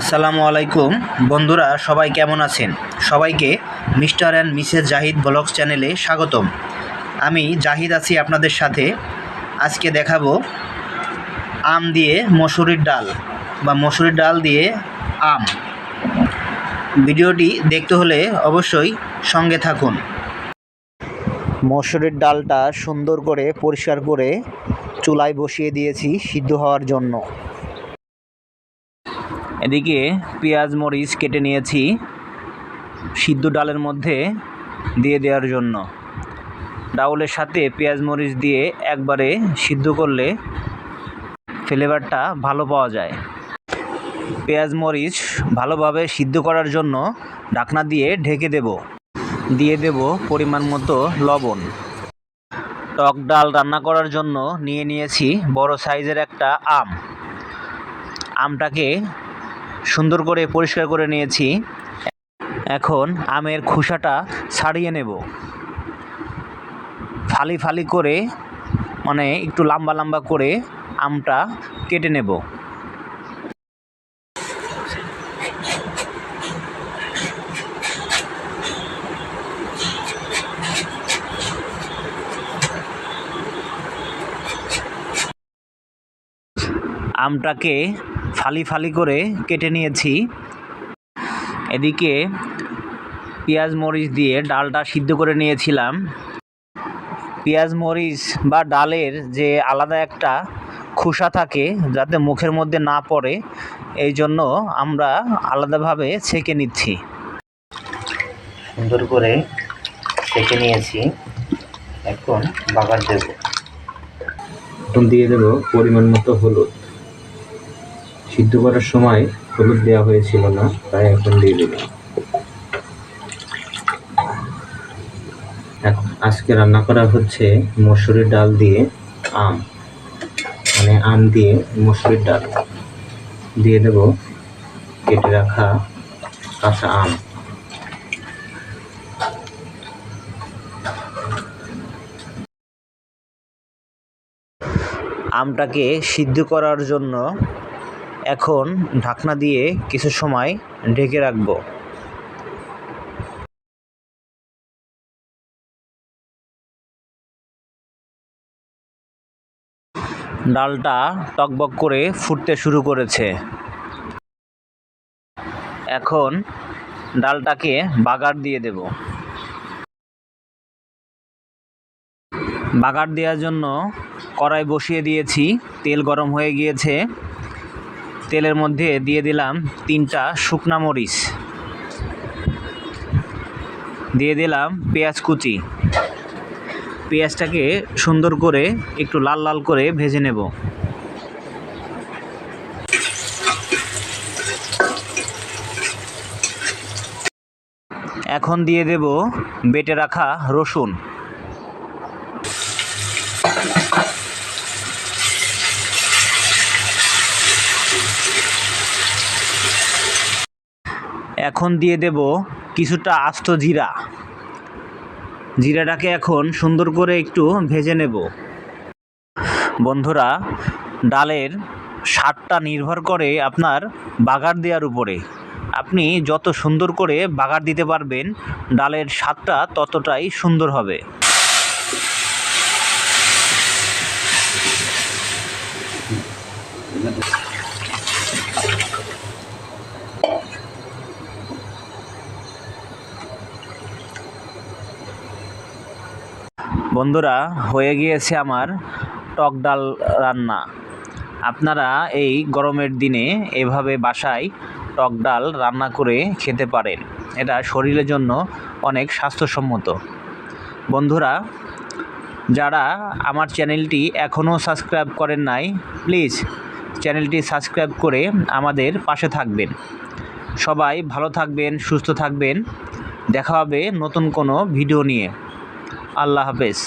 আসসালামু আলাইকুম। বন্ধুরা, সবাই কেমন আছেন? সবাইকে Mr and Mrs Zahid blogs চ্যানেলে স্বাগতম। আমি জাহিদ আছি আপনাদের সাথে। আজকে দেখাবো আম দিয়ে মসুরির ডাল বা মসুরির ডাল দিয়ে আম। ভিডিওটি দেখতে হলে অবশ্যই সঙ্গে থাকুন। মসুরির ডালটা সুন্দর করে পরিষ্কার করে চুলায় বসিয়ে দিয়েছি সিদ্ধ হওয়ার জন্য। এদিকে পেঁয়াজ, মরিচ কেটে নিয়েছি সিদ্ধ ডালের মধ্যে দিয়ে দেওয়ার জন্য। ডাউলের সাথে পেঁয়াজ, মরিচ দিয়ে একবারে সিদ্ধ করলে ফ্লেভারটা ভালো পাওয়া যায়। পেঁয়াজ, মরিচ ভালোভাবে সিদ্ধ করার জন্য ঢাকনা দিয়ে ঢেকে দেব। দিয়ে দেব পরিমাণ মতো লবণ। টক ডাল রান্না করার জন্য নিয়ে নিয়েছি বড় সাইজের একটা আম। আমটাকে সুন্দর করে পরিষ্কার করে নিয়েছি। এখন আমের খোসাটা ছাড়িয়ে নেব। ফালি ফালি করে মানে একটু লম্বা লম্বা করে আমটা কেটে নেব। আমটাকে ফালি ফালি করে কেটে নিয়েছি। এদিকে পেঁয়াজ মরিচ দিয়ে ডালটা সিদ্ধ করে নিয়েছিলাম। পেঁয়াজ মরিচ বা ডালের যে আলাদা একটা খোসা থাকে, যাতে মুখের মধ্যে না পড়ে, এই জন্য আমরা আলাদাভাবে ছেঁকে নিচ্ছি। সুন্দর করে ছেঁকে নিয়েছি। এখন বাগার দেব। দিয়ে দেবো পরিমাণ মতো হলুদ। সিদ্ধ করার সময় হলুদ দেওয়া হয়েছিল না, তাই এখন দিয়ে এখন আজকে রান্না করা হচ্ছে মসুরির ডাল দিয়ে আম মানে আম দিয়ে মসুরির ডাল। দিয়ে দেব কেটে রাখা কাঁচা আম। আমটাকে সিদ্ধ করার জন্য এখন ঢাকনা দিয়ে কিছু সময় ঢেকে রাখব। ডালটা টকবক করে ফুটতে শুরু করেছে। এখন ডালটাকে বাগার দিয়ে দেব। বাগার দেওয়ার জন্য কড়াই বসিয়ে দিয়েছি, তেল গরম হয়ে গিয়েছে। তেলের মধ্যে দিয়ে দিলাম তিনটা শুকনা মরিচ। দিয়ে দিলাম পেঁয়াজ কুচি। পেঁয়াজটাকে সুন্দর করে একটু লাল লাল করে ভেজে নেব। এখন দিয়ে দেব বেটে রাখা রসুন। এখন দিয়ে দেব কিছুটা আস্ত জিরা। জিরাটাকে এখন সুন্দর করে একটু ভেজে নেব। বন্ধুরা, ডালের স্বাদটা নির্ভর করে আপনার বাগার দেওয়ার উপরে। আপনি যত সুন্দর করে বাগার দিতে পারবেন, ডালের স্বাদটা ততটাই সুন্দর হবে। বন্ধুরা, হয়ে গিয়েছে আমার টক ডাল রান্না। আপনারা এই গরমের দিনে এভাবে বাসায় টক ডাল রান্না করে খেতে পারেন। এটা শরীরের জন্য অনেক স্বাস্থ্যসম্মত। বন্ধুরা, যারা আমার চ্যানেলটি এখনও সাবস্ক্রাইব করেন নাই, প্লিজ চ্যানেলটি সাবস্ক্রাইব করে আমাদের পাশে থাকবেন। সবাই ভালো থাকবেন, সুস্থ থাকবেন। দেখা হবে নতুন কোনো ভিডিও নিয়ে। আল্লাহ হাফেজ।